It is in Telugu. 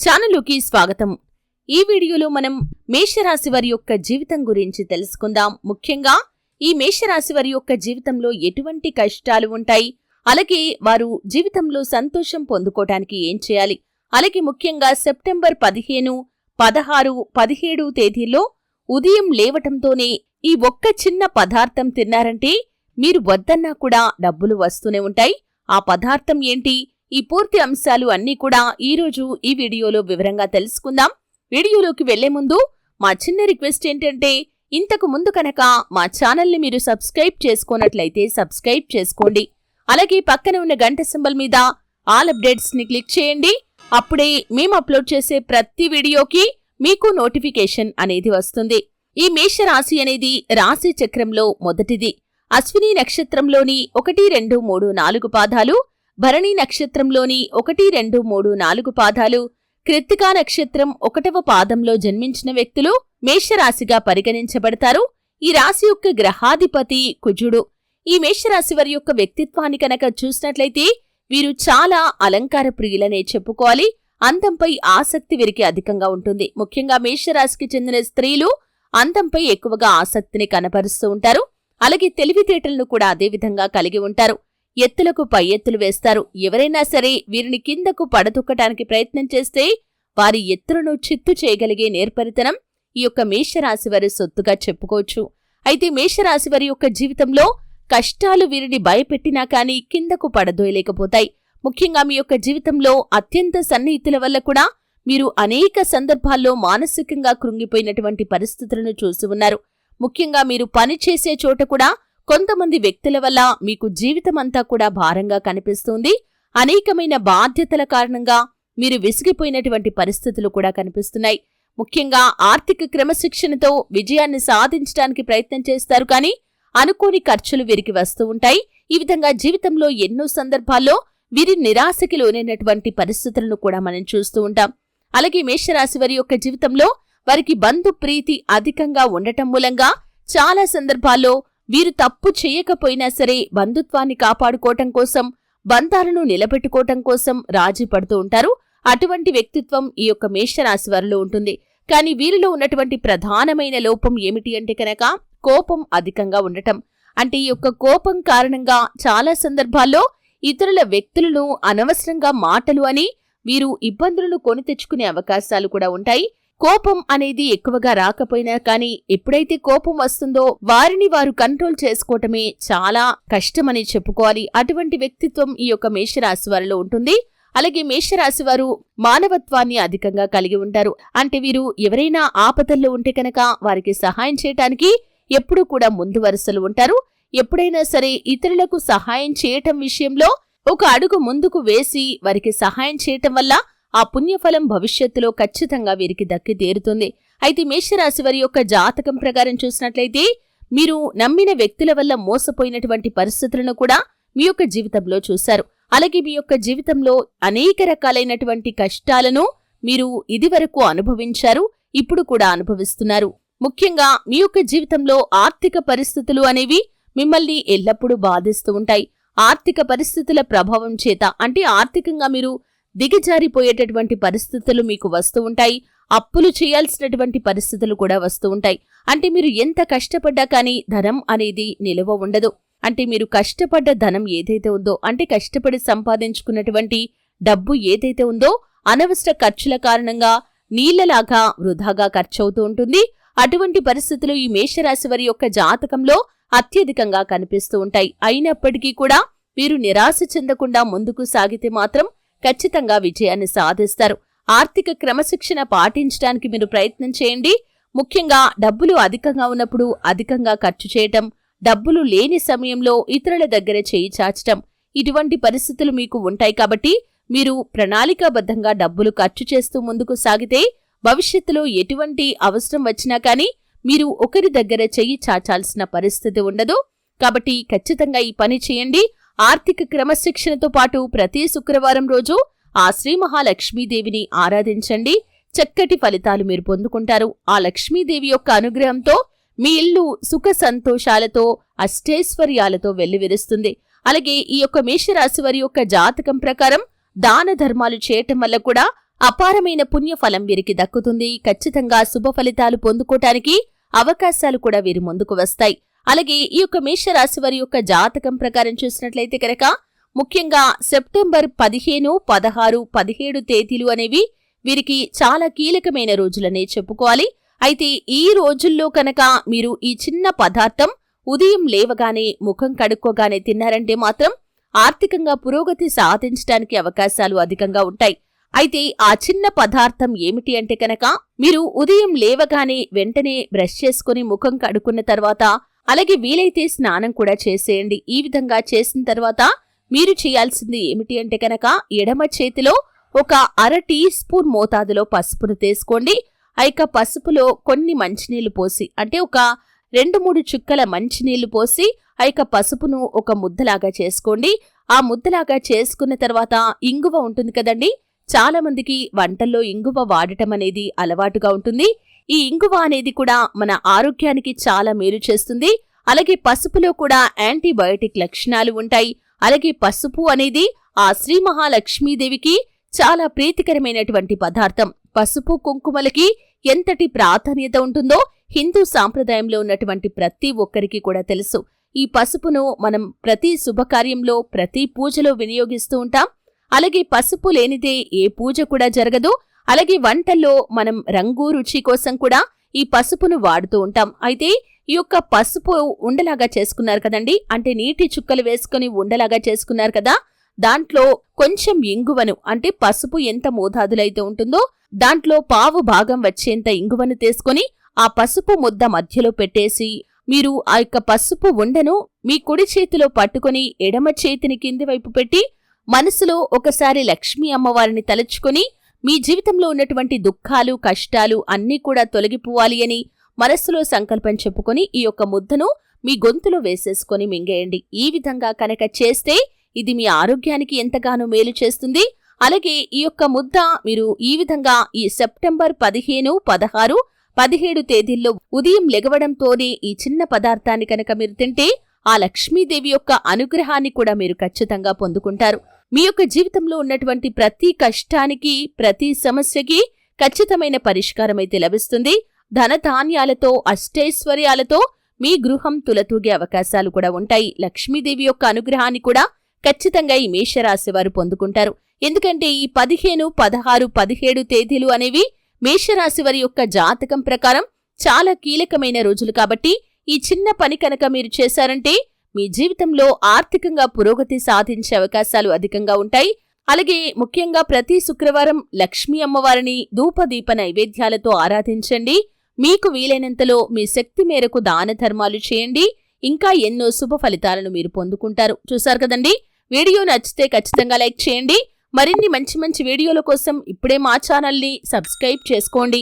ఛానలుకి స్వాగతం. ఈ వీడియోలో మనం మేషరాశి వారి యొక్క జీవితం గురించి తెలుసుకుందాం. ముఖ్యంగా ఈ మేషరాశి వారి యొక్క జీవితంలో ఎటువంటి కష్టాలు ఉంటాయి? అలాగే వారు జీవితంలో సంతోషం పొందుకోవటానికి ఏం చేయాలి? అలాగే ముఖ్యంగా సెప్టెంబర్ పదిహేను పదహారు పదిహేడు తేదీల్లో ఉదయం లేవటంతోనే ఈ ఒక్క చిన్న పదార్థం తిన్నారంటే మీరు వద్దన్నా కూడా డబ్బులు వస్తూనే ఉంటాయి. ఆ పదార్థం ఏంటి? ఈ పూర్తి అంశాలు అన్నీ కూడా ఈరోజు ఈ వీడియోలో వివరంగా తెలుసుకుందాం. వీడియోలోకి వెళ్ళే ముందు మా చిన్న రిక్వెస్ట్ ఏంటంటే ఇంతకు ముందు కనుక మా ఛానల్ని మీరు సబ్స్క్రైబ్ చేసుకున్నట్లయితే సబ్స్క్రైబ్ చేసుకోండి. అలాగే పక్కన ఉన్న గంట సింబల్ మీద ఆల్ అప్డేట్స్ని క్లిక్ చేయండి. అప్పుడే మేము అప్లోడ్ చేసే ప్రతి వీడియోకి మీకు నోటిఫికేషన్ అనేది వస్తుంది. ఈ మేషరాశి అనేది రాశి చక్రంలో మొదటిది. అశ్విని నక్షత్రంలోని ఒకటి రెండు మూడు నాలుగు పాదాలు భరణి నక్షత్రంలోని ఒకటి రెండు మూడు నాలుగు పాదాలు కృత్తికా నక్షత్రం ఒకటవ పాదంలో జన్మించిన వ్యక్తులు మేషరాశిగా పరిగణించబడతారు. ఈ రాశి యొక్క గ్రహాధిపతి కుజుడు. ఈ మేషరాశి వారి యొక్క వ్యక్తిత్వాన్ని కనుక చూసినట్లయితే వీరు చాలా అలంకార ప్రియులనే చెప్పుకోవాలి. అందంపై ఆసక్తి వీరికి అధికంగా ఉంటుంది. ముఖ్యంగా మేషరాశికి చెందిన స్త్రీలు అందంపై ఎక్కువగా ఆసక్తిని కనపరుస్తూ ఉంటారు. అలాగే తెలివితేటలను కూడా అదే విధంగా కలిగి ఉంటారు. ఎత్తులకు పై ఎత్తులు వేస్తారు. ఎవరైనా సరే వీరిని కిందకు పడదుక్కటానికి ప్రయత్నం చేస్తే వారి ఎత్తులను చిత్తు చేయగలిగే నేర్పరితనం ఈ యొక్క మేషరాశి వారి సొత్తుగా చెప్పుకోవచ్చు. అయితే మేషరాశి వారి యొక్క జీవితంలో కష్టాలు వీరిని భయపెట్టినా కానీ కిందకు పడదోయలేకపోతాయి. ముఖ్యంగా మీ యొక్క జీవితంలో అత్యంత సన్నిహితుల వల్ల కూడా మీరు అనేక సందర్భాల్లో మానసికంగా కృంగిపోయినటువంటి పరిస్థితులను చూసి ఉన్నారు. ముఖ్యంగా మీరు పని చేసే చోట కూడా కొంతమంది వ్యక్తుల వల్ల మీకు జీవితమంతా కూడా భారంగా కనిపిస్తుంది. అనేకమైన బాధ్యతల కారణంగా మీరు విసిగిపోయినటువంటి పరిస్థితులు కూడా కనిపిస్తున్నాయి. ముఖ్యంగా ఆర్థిక క్రమశిక్షణతో విజయాన్ని సాధించడానికి ప్రయత్నం చేస్తారు. కానీ అనుకోని ఖర్చులు వీరికి వస్తూ ఉంటాయి. ఈ విధంగా జీవితంలో ఎన్నో సందర్భాల్లో వీరి నిరాశకి లోనైనటువంటి పరిస్థితులను కూడా మనం చూస్తూ ఉంటాం. అలాగే మేషరాశి వారి యొక్క జీవితంలో వారికి బంధు ప్రీతి అధికంగా ఉండటం మూలంగా చాలా సందర్భాల్లో వీరు తప్పు చేయకపోయినా సరే బంధుత్వాన్ని కాపాడుకోవటం కోసం బంధాలను నిలబెట్టుకోవటం కోసం రాజీ పడుతూ ఉంటారు. అటువంటి వ్యక్తిత్వం ఈ యొక్క మేషరాశి వారిలో ఉంటుంది. కానీ వీరిలో ఉన్నటువంటి ప్రధానమైన లోపం ఏమిటి అంటే కనుక కోపం అధికంగా ఉండటం. అంటే ఈ యొక్క కోపం కారణంగా చాలా సందర్భాల్లో ఇతరుల వ్యక్తులను అనవసరంగా మాటలు అని వీరు ఇబ్బందులను కొని తెచ్చుకునే అవకాశాలు కూడా ఉంటాయి. కోపం అనేది ఎక్కువగా రాకపోయినా కానీ ఎప్పుడైతే కోపం వస్తుందో వారిని వారు కంట్రోల్ చేసుకోవటమే చాలా కష్టమని చెప్పుకోవాలి. అటువంటి వ్యక్తిత్వం ఈ యొక్క మేషరాశి వారిలో ఉంటుంది. అలాగే మేషరాశి వారు మానవత్వాన్ని అధికంగా కలిగి ఉంటారు. అంటే వీరు ఎవరైనా ఆపదల్లో ఉంటే కనుక వారికి సహాయం చేయటానికి ఎప్పుడూ కూడా ముందు వరుసలు ఉంటారు. ఎప్పుడైనా సరే ఇతరులకు సహాయం చేయటం విషయంలో ఒక అడుగు ముందుకు వేసి వారికి సహాయం చేయటం వల్ల ఆ పుణ్యఫలం భవిష్యత్తులో ఖచ్చితంగా వీరికి దక్కి తీరుతుంది. అయితే మేషరాశి వారి యొక్క జాతకం ప్రకారం చూసినట్లయితే మీరు నమ్మిన వ్యక్తుల వల్ల మోసపోయినటువంటి పరిస్థితులను కూడా మీ యొక్క జీవితంలో చూశారు. అలాగే మీ యొక్క జీవితంలో అనేక రకాలైనటువంటి కష్టాలను మీరు ఇదివరకు అనుభవించారు ఇప్పుడు కూడా అనుభవిస్తున్నారు. ముఖ్యంగా మీ యొక్క జీవితంలో ఆర్థిక పరిస్థితులు అనేవి మిమ్మల్ని ఎల్లప్పుడూ బాధిస్తూ ఉంటాయి. ఆర్థిక పరిస్థితుల ప్రభావం చేత అంటే ఆర్థికంగా మీరు దిగజారిపోయేటటువంటి పరిస్థితులు మీకు వస్తూ ఉంటాయి. అప్పులు చేయాల్సినటువంటి పరిస్థితులు కూడా వస్తూ ఉంటాయి. అంటే మీరు ఎంత కష్టపడ్డా కానీ ధనం అనేది నిలువ ఉండదు. అంటే మీరు కష్టపడ్డ ధనం ఏదైతే ఉందో అంటే కష్టపడి సంపాదించుకున్నటువంటి డబ్బు ఏదైతే ఉందో అనవసర ఖర్చుల కారణంగా నీళ్ళలాగా వృధాగా ఖర్చవుతూ ఉంటుంది. అటువంటి పరిస్థితులు ఈ మేషరాశి వారి యొక్క జాతకంలో అత్యధికంగా కనిపిస్తూ ఉంటాయి. అయినప్పటికీ కూడా మీరు నిరాశ చెందకుండా ముందుకు సాగితే మాత్రం ఖచ్చితంగా విజయాన్ని సాధిస్తారు. ఆర్థిక క్రమశిక్షణ పాటించడానికి మీరు ప్రయత్నం చేయండి. ముఖ్యంగా డబ్బులు అధికంగా ఉన్నప్పుడు అధికంగా ఖర్చు చేయటం డబ్బులు లేని సమయంలో ఇతరుల దగ్గర చేయి చాచటం ఇటువంటి పరిస్థితులు మీకు ఉంటాయి కాబట్టి మీరు ప్రణాళికాబద్ధంగా డబ్బులు ఖర్చు చేస్తూ ముందుకు సాగితే భవిష్యత్తులో ఎటువంటి అవసరం వచ్చినా కానీ మీరు ఒకరి దగ్గర చెయ్యి చాచాల్సిన పరిస్థితి ఉండదు. కాబట్టి ఖచ్చితంగా ఈ పని చేయండి. ఆర్థిక క్రమశిక్షణతో పాటు ప్రతి శుక్రవారం రోజు ఆ శ్రీ మహాలక్ష్మీదేవిని ఆరాధించండి. చక్కటి ఫలితాలు మీరు పొందుకుంటారు. ఆ లక్ష్మీదేవి యొక్క అనుగ్రహంతో మీ ఇల్లు సుఖ సంతోషాలతో అష్టైశ్వర్యాలతో వెల్లివిరుస్తుంది. అలాగే ఈ యొక్క మేషరాశి వారి యొక్క జాతకం ప్రకారం దాన ధర్మాలు చేయటం వల్ల కూడా అపారమైన పుణ్యఫలం వీరికి దక్కుతుంది. ఖచ్చితంగా శుభ ఫలితాలు పొందుకోటానికి అవకాశాలు కూడా వీరి ముందుకు వస్తాయి. అలాగే ఈ యొక్క మేషరాశి వారి యొక్క జాతకం ప్రకారం చూసినట్లయితే కనుక ముఖ్యంగా సెప్టెంబర్ పదిహేను పదహారు పదిహేడు తేదీలు అనేవి వీరికి చాలా కీలకమైన రోజులనే చెప్పుకోవాలి. అయితే ఈ రోజుల్లో కనుక మీరు ఈ చిన్న పదార్థం ఉదయం లేవగానే ముఖం కడుక్కోగానే తిన్నారంటే మాత్రం ఆర్థికంగా పురోగతి సాధించడానికి అవకాశాలు అధికంగా ఉంటాయి. అయితే ఆ చిన్న పదార్థం ఏమిటి అంటే కనుక మీరు ఉదయం లేవగానే వెంటనే బ్రష్ చేసుకుని ముఖం కడుక్కున్న తర్వాత అలాగే వీలైతే స్నానం కూడా చేసేయండి. ఈ విధంగా చేసిన తర్వాత మీరు చేయాల్సింది ఏమిటి అంటే కనుక ఎడమ చేతిలో ఒక అర టీ స్పూన్ మోతాదులో పసుపును తీసుకోండి. ఆ యొక్క పసుపులో కొన్ని మంచినీళ్ళు పోసి అంటే ఒక రెండు మూడు చుక్కల మంచినీళ్ళు పోసి ఆ యొక్క పసుపును ఒక ముద్దలాగా చేసుకోండి. ఆ ముద్దలాగా చేసుకున్న తర్వాత ఇంగువ ఉంటుంది కదండి. చాలా మందికి వంటల్లో ఇంగువ వాడటం అనేది అలవాటుగా ఉంటుంది. ఈ ఇంగువ అనేది కూడా మన ఆరోగ్యానికి చాలా మేలు చేస్తుంది. అలాగే పసుపులో కూడా యాంటీబయోటిక్ లక్షణాలు ఉంటాయి. అలాగే పసుపు అనేది ఆ శ్రీ మహాలక్ష్మీదేవికి చాలా ప్రీతికరమైనటువంటి పదార్థం. పసుపు కుంకుమలకి ఎంతటి ప్రాధాన్యత ఉంటుందో హిందూ సాంప్రదాయంలో ఉన్నటువంటి ప్రతి ఒక్కరికి కూడా తెలుసు. ఈ పసుపును మనం ప్రతి శుభకార్యంలో ప్రతి పూజలో వినియోగిస్తూ ఉంటాం. అలాగే పసుపు లేనిదే ఏ పూజ కూడా జరగదు. అలాగే వంటల్లో మనం రంగు రుచి కోసం కూడా ఈ పసుపును వాడుతూ ఉంటాం. అయితే ఈ యొక్క పసుపు ఉండలాగా చేసుకున్నారు కదండి? అంటే నీటి చుక్కలు వేసుకుని ఉండలాగా చేసుకున్నారు కదా? దాంట్లో కొంచెం ఇంగువను అంటే పసుపు ఎంత మోతాదులైతే ఉంటుందో దాంట్లో పావు భాగం వచ్చేంత ఇంగువను తీసుకొని ఆ పసుపు ముద్ద మధ్యలో పెట్టేసి మీరు ఆ యొక్క పసుపు ఉండను మీ కుడి చేతిలో పట్టుకుని ఎడమ చేతిని కింది వైపు పెట్టి మనసులో ఒకసారి లక్ష్మీ అమ్మవారిని తలుచుకుని మీ జీవితంలో ఉన్నటువంటి దుఃఖాలు కష్టాలు అన్నీ కూడా తొలగిపోవాలి అని మనస్సులో సంకల్పం చెప్పుకొని ఈ యొక్క ముద్దను మీ గొంతులో వేసేసుకొని మింగేయండి. ఈ విధంగా కనుక చేస్తే ఇది మీ ఆరోగ్యానికి ఎంతగానో మేలు చేస్తుంది. అలాగే ఈ యొక్క ముద్ద మీరు ఈ విధంగా ఈ సెప్టెంబర్ పదిహేను పదహారు పదిహేడు తేదీల్లో ఉదయం లెగవడంతోనే ఈ చిన్న పదార్థాన్ని కనుక మీరు తింటే ఆ లక్ష్మీదేవి యొక్క అనుగ్రహాన్ని కూడా మీరు ఖచ్చితంగా పొందుకుంటారు. మీ యొక్క జీవితంలో ఉన్నటువంటి ప్రతి కష్టానికి ప్రతి సమస్యకి ఖచ్చితమైన పరిష్కారం అయితే లభిస్తుంది. ధనధాన్యాలతో అష్టైశ్వర్యాలతో మీ గృహం తులతూగే అవకాశాలు కూడా ఉంటాయి. లక్ష్మీదేవి యొక్క అనుగ్రహాన్ని కూడా ఖచ్చితంగా ఈ మేషరాశి వారు పొందుకుంటారు. ఎందుకంటే ఈ పదిహేను పదహారు పదిహేడు తేదీలు అనేవి మేషరాశి వారి యొక్క జాతకం ప్రకారం చాలా కీలకమైన రోజులు కాబట్టి ఈ చిన్న పని కనుక మీరు చేశారంటే మీ జీవితంలో ఆర్థికంగా పురోగతి సాధించే అవకాశాలు అధికంగా ఉంటాయి. అలాగే ముఖ్యంగా ప్రతి శుక్రవారం లక్ష్మీ అమ్మవారిని ధూపదీప నైవేద్యాలతో ఆరాధించండి. మీకు వీలైనంతలో మీ శక్తి మేరకు దాన ధర్మాలు చేయండి. ఇంకా ఎన్నో శుభ ఫలితాలను మీరు పొందుకుంటారు. చూశారు కదండి? వీడియో నచ్చితే ఖచ్చితంగా లైక్ చేయండి. మరిన్ని మంచి మంచి వీడియోల కోసం ఇప్పుడే మా ఛానల్ని సబ్స్క్రైబ్ చేసుకోండి.